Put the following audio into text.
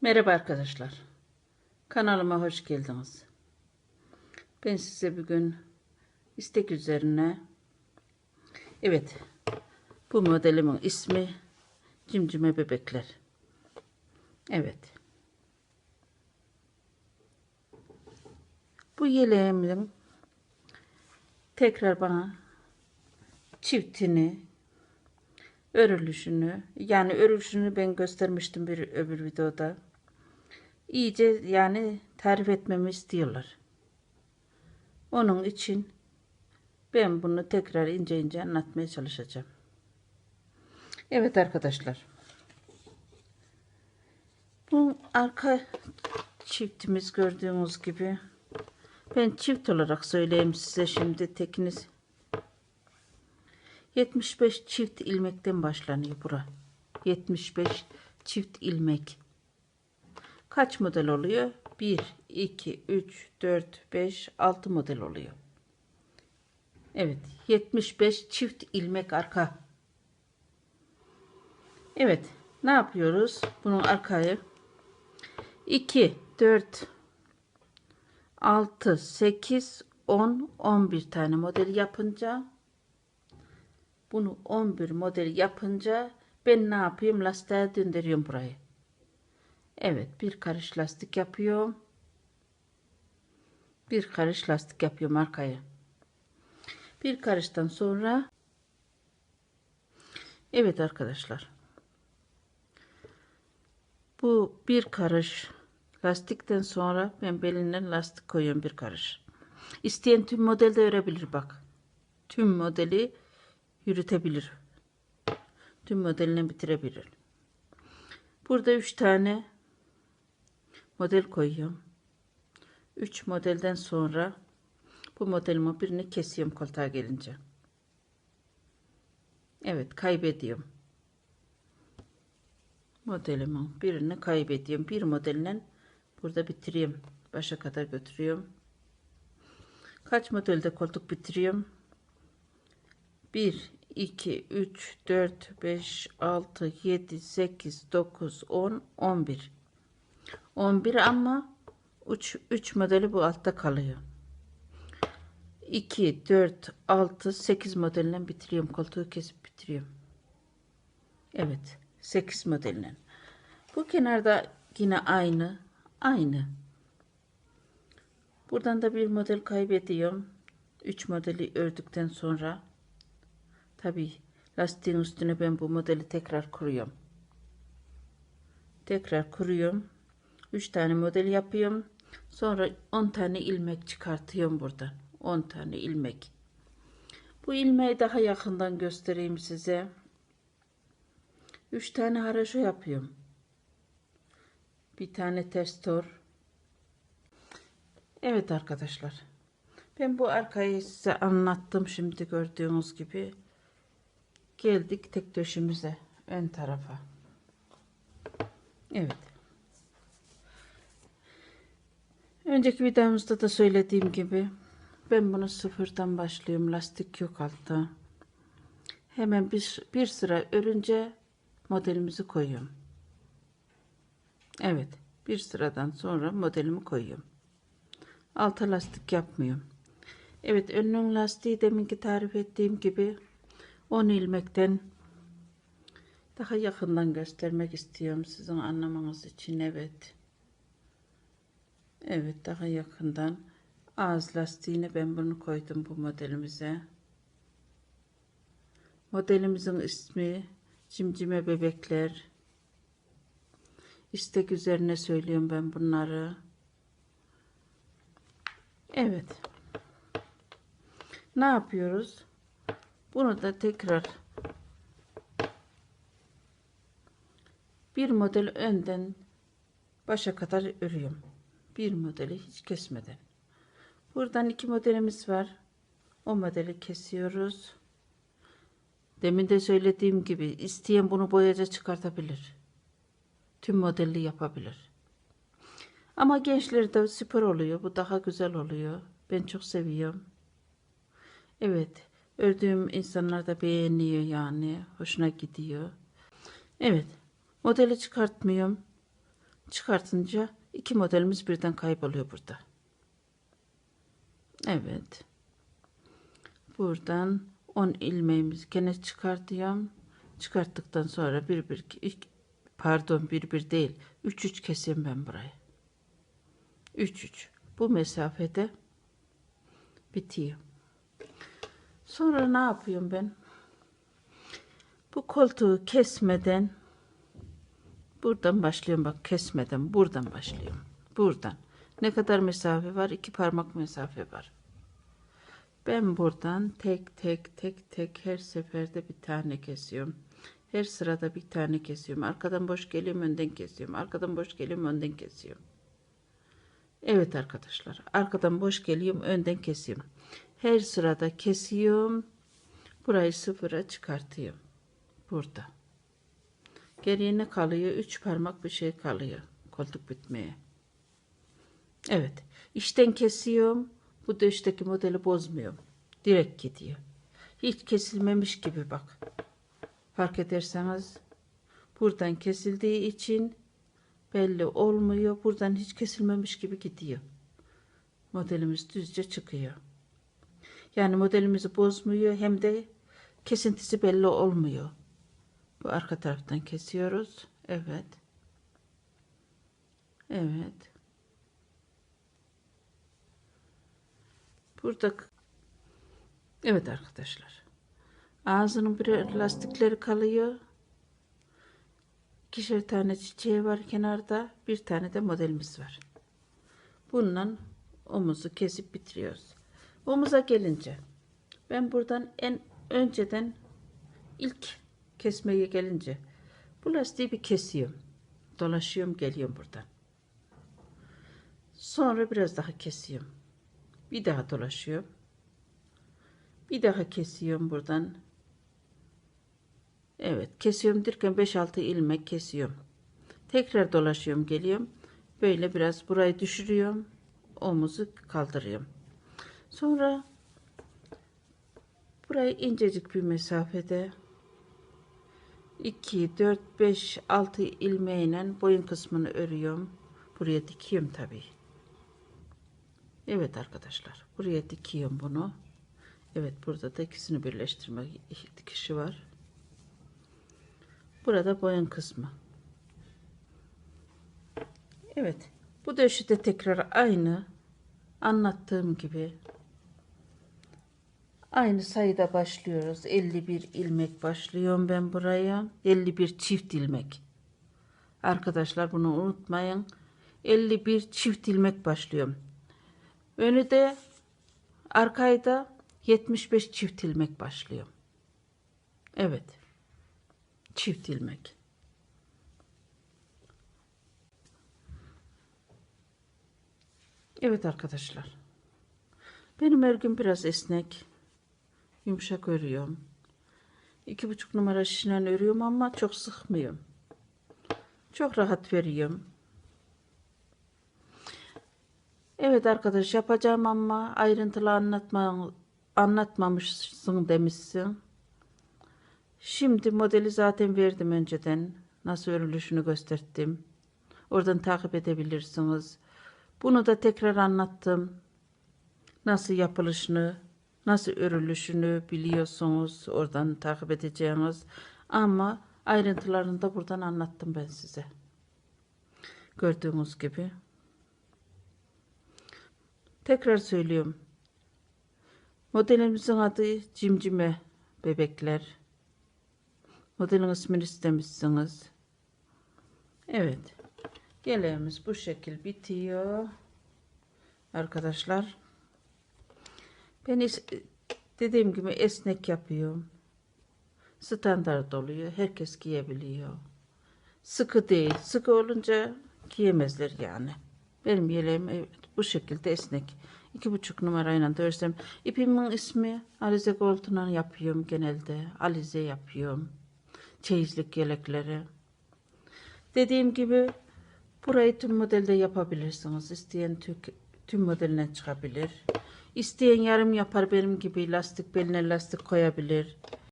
Merhaba arkadaşlar. Kanalıma hoş geldiniz. Ben size bugün istek üzerine evet bu modelimin ismi Cimcime Bebekler. Evet. Bu yeleğimin tekrar bana çiftini örülüşünü yani örülüşünü ben göstermiştim bir öbür videoda. İyice yani tarif etmemi istiyorlar. Onun için ben bunu tekrar ince ince anlatmaya çalışacağım. Evet arkadaşlar. Bu arka çiftimiz gördüğünüz gibi ben çift olarak söyleyeyim size şimdi tekiniz 75 çift ilmekten başlanıyor bura. 75 çift ilmek. Kaç model oluyor? 1, 2, 3, 4, 5, 6 model oluyor. Evet. 75 çift ilmek arka. Evet. Ne yapıyoruz? Bunun arkayı 2, 4, 6, 8, 10, 11 tane model yapınca bunu 11 model yapınca ben ne yapayım? Lastiğe döndürüyorum burayı. Evet bir karış lastik yapıyorum. Bir karış lastik yapıyorum arkaya. Bir karıştan sonra Evet arkadaşlar. Bu bir karış lastikten sonra ben belinden lastik koyuyorum bir karış. İsteyen tüm modelde örebilir bak. Tüm modeli yürütebilir. Tüm modelini bitirebilir. Burada 3 tane model koyuyorum. 3 modelden sonra bu modelimi birini kesiyorum koltuğa gelince. Evet kaybediyorum. Modelimin birini kaybediyorum. Bir modelden burada bitiriyorum. Başa kadar götürüyorum. Kaç modelde koltuk bitiriyorum? 1, 2, 3, 4, 5, 6, 7, 8, 9, 10, 11. 11 ama 3, 3 modeli bu altta kalıyor. 2, 4, 6, 8 modelinden bitiriyorum. Koltuğu kesip bitiriyorum. Evet. 8 modelinden. Bu kenarda yine aynı. Aynı. Buradan da bir model kaybediyorum. 3 modeli ördükten sonra Tabi lastiğin üstüne ben bu modeli tekrar kuruyorum. Tekrar kuruyorum. 3 tane model yapıyorum. Sonra 10 tane ilmek çıkartıyorum buradan. 10 tane ilmek. Bu ilmeği daha yakından göstereyim size. 3 tane haraşo yapıyorum. Bir tane ters tor. Evet arkadaşlar. Ben bu arkayı size anlattım şimdi gördüğünüz gibi geldik tek döşümüze ön tarafa Evet önceki videomuzda da söylediğim gibi ben bunu sıfırdan başlıyorum lastik yok altta. Hemen bir, bir sıra örünce modelimizi koyuyorum. Evet bir sıradan sonra modelimi koyuyorum. Alta lastik yapmıyorum. Evet önün lastiği deminki tarif ettiğim gibi 10 ilmekten daha yakından göstermek istiyorum sizin anlamanız için evet evet daha yakından. Ağız lastiğini ben bunu koydum bu modelimize. Modelimizin ismi cimcime bebekler. İstek üzerine söylüyorum ben bunları. Evet. Ne yapıyoruz? Bunu da tekrar bir model önden başa kadar örüyorum. Bir modeli hiç kesmeden. Buradan iki modelimiz var. O modeli kesiyoruz. Demin de söylediğim gibi isteyen bunu boyaca çıkartabilir. Tüm modelli yapabilir. Ama gençlerde spor oluyor. Bu daha güzel oluyor. Ben çok seviyorum. Evet. Ördüğüm insanlar da beğeniyor yani. Hoşuna gidiyor. Evet. Modeli çıkartmıyorum. Çıkartınca iki modelimiz birden kayboluyor burada. Evet. Buradan 10 ilmeğimizi gene çıkartıyorum. Çıkarttıktan sonra bir bir pardon bir bir değil. 3 3 keseyim ben burayı. 3 3. Bu mesafede bitiyor. Sonra ne yapıyorum ben? Bu koltuğu kesmeden buradan başlıyorum bak kesmeden buradan başlıyorum. Buradan. Ne kadar mesafe var? İki parmak mesafe var. Ben buradan tek tek tek tek her seferde bir tane kesiyorum. Her sırada bir tane kesiyorum. Arkadan boş geliyorum, önden kesiyorum. Arkadan boş geliyorum, önden kesiyorum. Evet arkadaşlar. Arkadan boş geliyorum, önden kesiyorum. Her sırada kesiyorum. Burayı sıfıra çıkartıyorum. Burada. Geriye ne kalıyor? Üç parmak bir şey kalıyor. Koltuk bitmeye. Evet. İşten kesiyorum. Bu döşteki modeli bozmuyorum. Direkt gidiyor. Hiç kesilmemiş gibi bak. Fark ederseniz buradan kesildiği için belli olmuyor. Buradan hiç kesilmemiş gibi gidiyor. Modelimiz düzce çıkıyor. Yani modelimizi bozmuyor hem de kesintisi belli olmuyor. Bu arka taraftan kesiyoruz. Evet. Evet. Burada Evet arkadaşlar. Ağzının bir lastikleri kalıyor. İkişer tane çiçeği var kenarda. Bir tane de modelimiz var. Bununla omuzu kesip bitiriyoruz. Omuza gelince ben buradan en önceden ilk kesmeye gelince bu lastiği bir kesiyorum. Dolaşıyorum geliyorum buradan. Sonra biraz daha kesiyorum. Bir daha dolaşıyorum. Bir daha kesiyorum buradan. Evet kesiyorum derken 5-6 ilmek kesiyorum. Tekrar dolaşıyorum geliyorum. Böyle biraz burayı düşürüyorum. Omuzu kaldırıyorum. Sonra burayı incecik bir mesafede 2, 4, 5, 6 ilmeğiyle boyun kısmını örüyorum. Buraya dikiyorum tabii. Evet arkadaşlar. Buraya dikiyorum bunu. Evet burada da ikisini birleştirme dikişi var. Burada boyun kısmı. Evet. Bu döşü de tekrar aynı anlattığım gibi aynı sayıda başlıyoruz. 51 ilmek başlıyorum ben buraya. 51 çift ilmek. Arkadaşlar bunu unutmayın. 51 çift ilmek başlıyorum. Önü de arkayı da 75 çift ilmek başlıyor. Evet. Çift ilmek. Evet arkadaşlar. Benim örgüm biraz esnek. Yumuşak örüyorum. İki buçuk numara şişinen örüyorum ama çok sıkmıyorum. Çok rahat veriyorum. Evet arkadaş yapacağım ama ayrıntılı anlatma, anlatmamışsın demişsin. Şimdi modeli zaten verdim önceden. Nasıl örülüşünü gösterdim. Oradan takip edebilirsiniz. Bunu da tekrar anlattım. Nasıl yapılışını, nasıl örülüşünü biliyorsunuz. Oradan takip edeceğiniz. Ama ayrıntılarını da buradan anlattım ben size. Gördüğünüz gibi. Tekrar söylüyorum. Modelimizin adı Cimcime Bebekler. Modelin ismini istemişsiniz. Evet. Yeleğimiz bu şekil bitiyor. Arkadaşlar. Ben dediğim gibi esnek yapıyorum. Standart oluyor. Herkes giyebiliyor. Sıkı değil. Sıkı olunca giyemezler yani. Benim yeleğim evet, bu şekilde esnek. İki buçuk numarayla da. İpimin ismi Alize Gold'undan yapıyorum genelde. Alize yapıyorum. Çeyizlik yelekleri. Dediğim gibi burayı tüm modelde yapabilirsiniz. İsteyen tüm, tüm modeline çıkabilir. İsteyen yarım yapar benim gibi lastik beline lastik koyabilir.